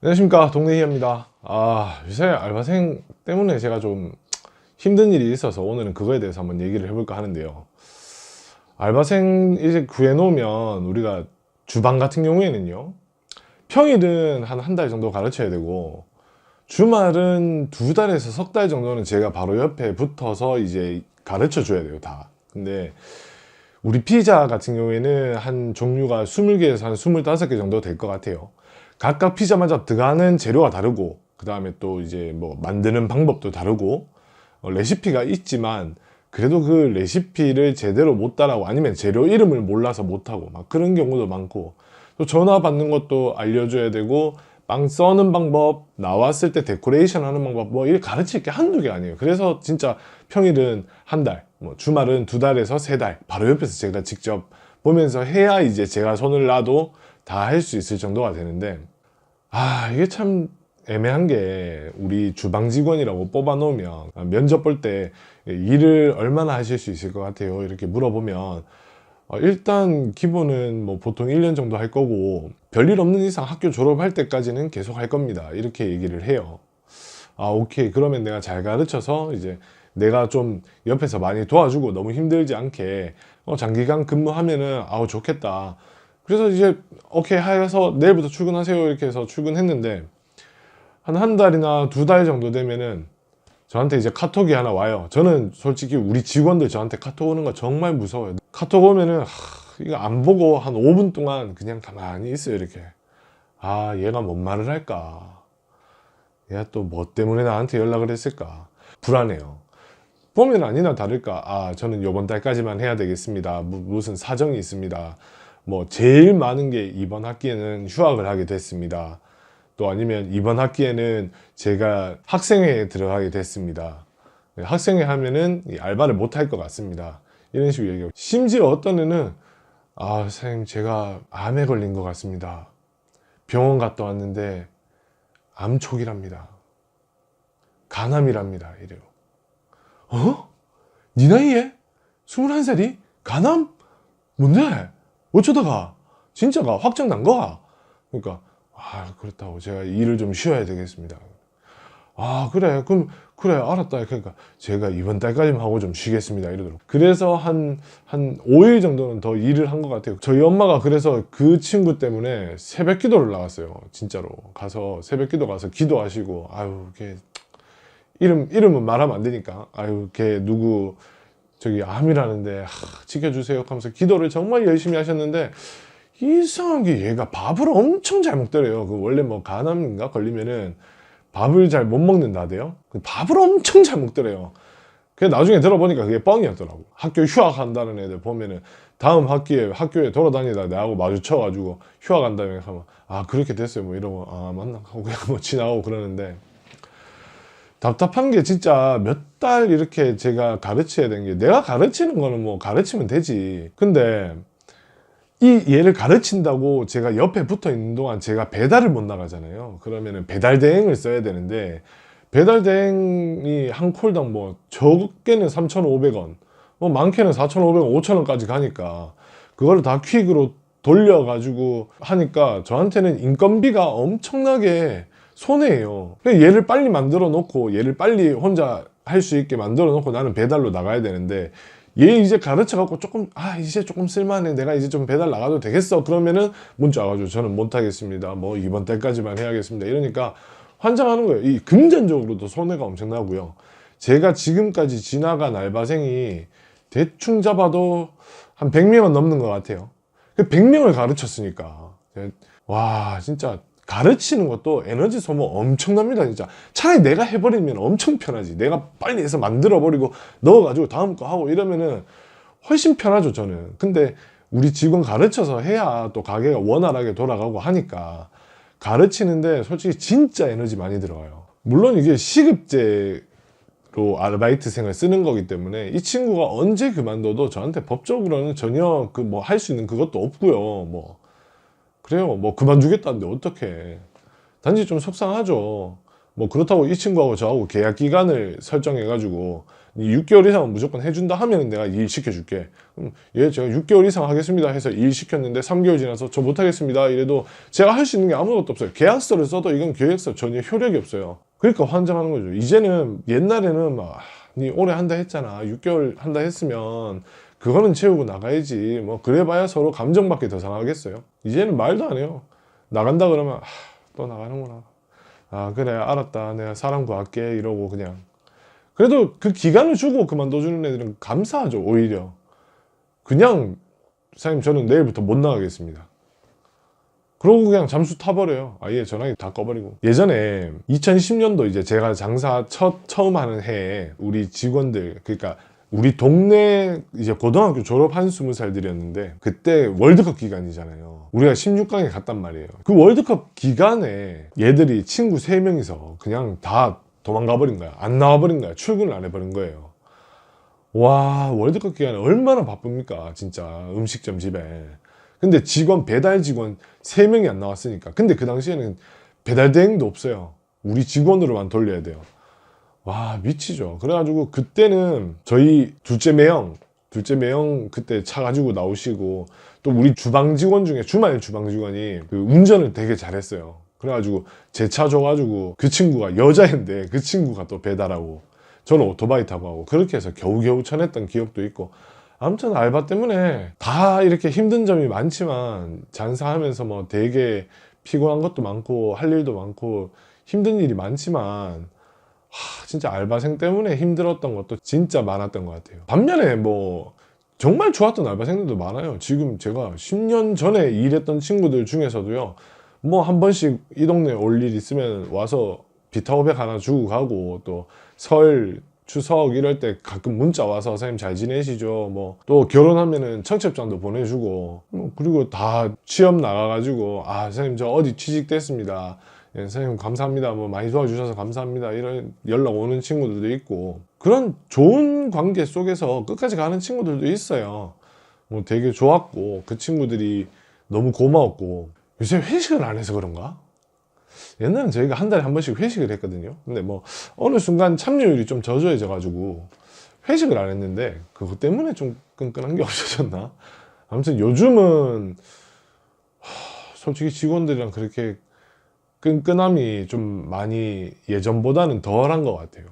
안녕하십니까 동네희입니다. 아 요새 알바생 때문에 제가 좀 힘든 일이 있어서 오늘은 그거에 대해서 한번 얘기를 해볼까 하는데요. 알바생 이제 구해 놓으면 우리가 주방 같은 경우에는요 평일은 한 한 달 정도 가르쳐야 되고 주말은 두 달에서 석 달 정도는 제가 바로 옆에 붙어서 이제 가르쳐 줘야 돼요 다. 근데 우리 피자 같은 경우에는 한 종류가 20개에서 한 25개 정도 될 것 같아요 각각 피자마다 들어가는 재료가 다르고 그 다음에 또 이제 뭐 만드는 방법도 다르고 어, 레시피가 있지만 그래도 그 레시피를 제대로 못 따라하고 아니면 재료 이름을 몰라서 못하고 막 그런 경우도 많고 또 전화 받는 것도 알려줘야 되고 빵 써는 방법 나왔을 때 데코레이션 하는 방법 뭐 이렇게 가르칠 게 한두 개 아니에요. 그래서 진짜 평일은 한달뭐 주말은 두 달에서 세 달 바로 옆에서 제가 직접 보면서 해야 이제 제가 손을 놔도 다 할 수 있을 정도가 되는데 아 이게 참 애매한 게 우리 주방 직원이라고 뽑아 놓으면 면접 볼 때 일을 얼마나 하실 수 있을 것 같아요? 이렇게 물어보면 어, 일단 기본은 뭐 보통 1년 정도 할 거고 별일 없는 이상 학교 졸업할 때까지는 계속 할 겁니다. 이렇게 얘기를 해요. 아 오케이. 그러면 내가 잘 가르쳐서 이제 내가 좀 옆에서 많이 도와주고 너무 힘들지 않게 어, 장기간 근무하면은 아우 좋겠다 그래서 이제 오케이 해서 내일부터 출근하세요. 이렇게 해서 출근했는데 한 한 달이나 두 달 정도 되면은 저한테 이제 카톡이 하나 와요. 저는 솔직히 우리 직원들 저한테 카톡 오는 거 정말 무서워요. 카톡 오면은 하, 이거 안 보고 한 5분 동안 그냥 가만히 있어요 이렇게. 아 얘가 뭔 말을 할까? 얘가 또 뭐 때문에 나한테 연락을 했을까? 불안해요. 보면 아니나 다를까? 아 저는 요번 달까지만 해야 되겠습니다. 무, 무슨 사정이 있습니다 뭐 제일 많은 게 이번 학기에는 휴학을 하게 됐습니다 또 아니면 이번 학기에는 제가 학생회에 들어가게 됐습니다 네, 학생회 하면은 이 알바를 못 할 것 같습니다 이런 식으로 얘기하고 심지어 어떤 애는 아 선생님 제가 암에 걸린 것 같습니다 병원 갔다 왔는데 암촉이랍니다 간암이랍니다 이래요 어? 네 나이에? 21살이? 간암? 뭔데? 어쩌다가? 진짜가? 확정 난 거야? 그러니까 아 그렇다고 제가 일을 좀 쉬어야 되겠습니다. 아 그래. 그럼 그래. 알았다. 그러니까 제가 이번 달까지만 하고 좀 쉬겠습니다. 이러더라고. 그래서 한 한 5일 정도는 더 일을 한 것 같아요. 저희 엄마가 그래서 그 친구 때문에 새벽 기도를 나갔어요. 진짜로. 가서 새벽 기도 가서 기도하시고 아유 걔 이름 이름은 말하면 안 되니까. 아유 걔 누구 저기 암이라는데 하, 지켜주세요 하면서 기도를 정말 열심히 하셨는데 이상한 게 얘가 밥을 엄청 잘 먹더래요. 그 원래 뭐 간암인가 걸리면은 밥을 잘 못 먹는다대요. 그 밥을 엄청 잘 먹더래요. 그 나중에 들어보니까 그게 뻥이었더라고. 학교 휴학한다는 애들 보면은 다음 학기에 학교에 돌아다니다 내하고 마주쳐가지고 휴학한다며 하면 아 그렇게 됐어요. 뭐 이러고 아 맞나? 하고 그냥 뭐 지나가고 그러는데 답답한 게 진짜 몇 달 이렇게 제가 가르쳐야 되는 게 내가 가르치는 거는 뭐 가르치면 되지. 근데 이 얘를 가르친다고 제가 옆에 붙어 있는 동안 제가 배달을 못 나가잖아요. 그러면은 배달 대행을 써야 되는데 배달 대행이 한 콜당 뭐 적게는 3,500원 뭐 많게는 4,500원, 5,000원까지 가니까 그거를 다 퀵으로 돌려 가지고 하니까 저한테는 인건비가 엄청나게 손해예요. 얘를 빨리 만들어 놓고 얘를 빨리 혼자 할 수 있게 만들어 놓고 나는 배달로 나가야 되는데 얘 이제 가르쳐 갖고 조금 아 이제 조금 쓸만해. 내가 이제 좀 배달 나가도 되겠어. 그러면은 문자 와가지고 저는 못하겠습니다. 뭐 이번 달까지만 해야겠습니다. 이러니까 환장하는 거예요. 이 금전적으로도 손해가 엄청나고요. 제가 지금까지 지나간 알바생이 대충 잡아도 한 100명은 넘는 것 같아요. 100명을 가르쳤으니까. 와 진짜 가르치는 것도 에너지 소모 엄청납니다 진짜. 차라리 내가 해버리면 엄청 편하지. 내가 빨리 해서 만들어 버리고 넣어가지고 다음 거 하고 이러면은 훨씬 편하죠 저는. 근데 우리 직원 가르쳐서 해야 또 가게가 원활하게 돌아가고 하니까 가르치는데 솔직히 진짜 에너지 많이 들어가요. 물론 이게 시급제로 아르바이트생을 쓰는 거기 때문에 이 친구가 언제 그만둬도 저한테 법적으로는 전혀 그 뭐 할 수 있는 그것도 없고요 뭐 그래요 뭐 그만두겠다는데 어떡해 단지 좀 속상하죠 뭐 그렇다고 이 친구하고 저하고 계약 기간을 설정해 가지고 이 6개월 이상은 무조건 해준다 하면 내가 일 시켜줄게. 그럼 얘 제가 6개월 이상 하겠습니다 해서 일 시켰는데 3개월 지나서 저 못하겠습니다 이래도 제가 할 수 있는 게 아무것도 없어요. 계약서를 써도 이건 계약서 전혀 효력이 없어요. 그러니까 환장하는 거죠. 이제는 옛날에는 막, 아, 니 올해 한다 했잖아. 6개월 한다 했으면 그거는 채우고 나가야지. 뭐 그래봐야 서로 감정밖에 더 상하겠어요. 이제는 말도 안 해요. 나간다 그러면 아, 또 나가는구나. 아 그래 알았다. 내가 사람 구할게 이러고 그냥. 그래도 그 기간을 주고 그만둬주는 애들은 감사하죠 오히려. 그냥 사장님 저는 내일부터 못 나가겠습니다. 그러고 그냥 잠수 타버려요. 아예 전화기 다 꺼버리고. 예전에 2010년도 이제 제가 장사 첫, 처음 하는 해에 우리 직원들, 그러니까 우리 동네 이제 고등학교 졸업한 스무 살들이었는데 그때 월드컵 기간이잖아요. 우리가 16강에 갔단 말이에요. 그 월드컵 기간에 얘들이 친구 3명이서 그냥 다 도망가 버린 거야. 안 나와 버린 거야. 출근을 안 해버린 거예요. 와, 월드컵 기간에 얼마나 바쁩니까? 진짜 음식점 집에. 근데 직원, 배달 직원 3명이 안 나왔으니까. 근데 그 당시에는 배달 대행도 없어요. 우리 직원으로만 돌려야 돼요. 와, 미치죠. 그래가지고 그때는 저희 둘째 매형, 둘째 매형 그때 차 가지고 나오시고 또 우리 주방 직원 중에 주말 주방 직원이 그 운전을 되게 잘했어요. 그래가지고 제 차 줘가지고 그 친구가 여자인데 그 친구가 또 배달하고 저는 오토바이 타고 하고 그렇게 해서 겨우겨우 쳐냈던 기억도 있고 아무튼 알바 때문에 다 이렇게 힘든 점이 많지만 장사하면서 뭐 되게 피곤한 것도 많고 할 일도 많고 힘든 일이 많지만 하, 진짜 알바생 때문에 힘들었던 것도 진짜 많았던 것 같아요. 반면에 뭐 정말 좋았던 알바생들도 많아요. 지금 제가 10년 전에 일했던 친구들 중에서도요. 뭐 한 번씩 이 동네 올일 있으면 와서 비타오백 하나 주고 가고 또 설 추석 이럴 때 가끔 문자 와서 선생님 잘 지내시죠 뭐 또 결혼하면은 청첩장도 보내주고 뭐 그리고 다 취업 나가가지고 아 선생님 저 어디 취직됐습니다 예, 선생님 감사합니다 뭐 많이 도와주셔서 감사합니다 이런 연락 오는 친구들도 있고 그런 좋은 관계 속에서 끝까지 가는 친구들도 있어요 뭐 되게 좋았고 그 친구들이 너무 고마웠고 요새 회식을 안 해서 그런가? 옛날엔 저희가 한 달에 한 번씩 회식을 했거든요. 근데 뭐 어느 순간 참여율이 좀 저조해져 가지고 회식을 안 했는데 그것 때문에 좀 끈끈한 게 없어졌나? 아무튼 요즘은 하, 솔직히 직원들이랑 그렇게 끈끈함이 좀 많이 예전보다는 덜한 것 같아요.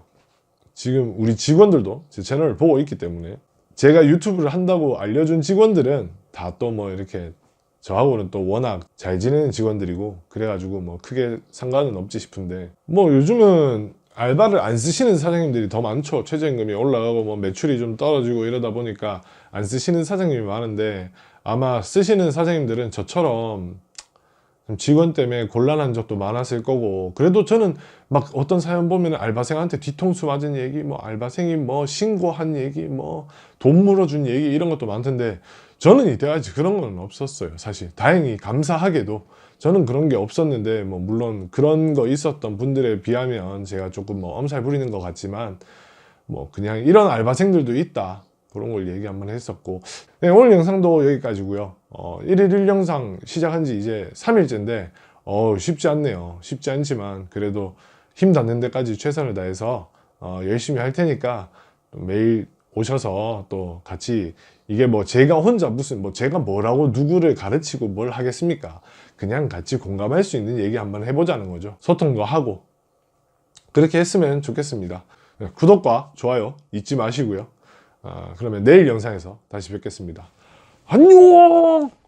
지금 우리 직원들도 제 채널을 보고 있기 때문에 제가 유튜브를 한다고 알려준 직원들은 다 또 뭐 이렇게 저하고는 또 워낙 잘 지내는 직원들이고 그래가지고 뭐 크게 상관은 없지 싶은데 뭐 요즘은 알바를 안 쓰시는 사장님들이 더 많죠 최저임금이 올라가고 뭐 매출이 좀 떨어지고 이러다 보니까 안 쓰시는 사장님이 많은데 아마 쓰시는 사장님들은 저처럼 좀 직원 때문에 곤란한 적도 많았을 거고. 그래도 저는 막 어떤 사연 보면 알바생한테 뒤통수 맞은 얘기 뭐 알바생이 뭐 신고한 얘기 뭐 돈 물어준 얘기 이런 것도 많던데 저는 이때까지 그런 건 없었어요 사실. 다행히 감사하게도 저는 그런 게 없었는데 뭐 물론 그런 거 있었던 분들에 비하면 제가 조금 뭐 엄살 부리는 것 같지만 뭐 그냥 이런 알바생들도 있다 그런 걸 얘기 한번 했었고. 네, 오늘 영상도 여기까지고요. 어, 1일 1영상 시작한 지 이제 3일째인데 어, 쉽지 않네요. 쉽지 않지만 그래도 힘 닿는 데까지 최선을 다해서 어, 열심히 할 테니까 매일 오셔서 또 같이 이게 뭐 제가 혼자 무슨 뭐 제가 뭐라고 누구를 가르치고 뭘 하겠습니까? 그냥 같이 공감할 수 있는 얘기 한번 해보자는 거죠. 소통도 하고. 그렇게 했으면 좋겠습니다. 네, 구독과 좋아요 잊지 마시고요 아, 그러면 내일 영상에서 다시 뵙겠습니다. 안녕!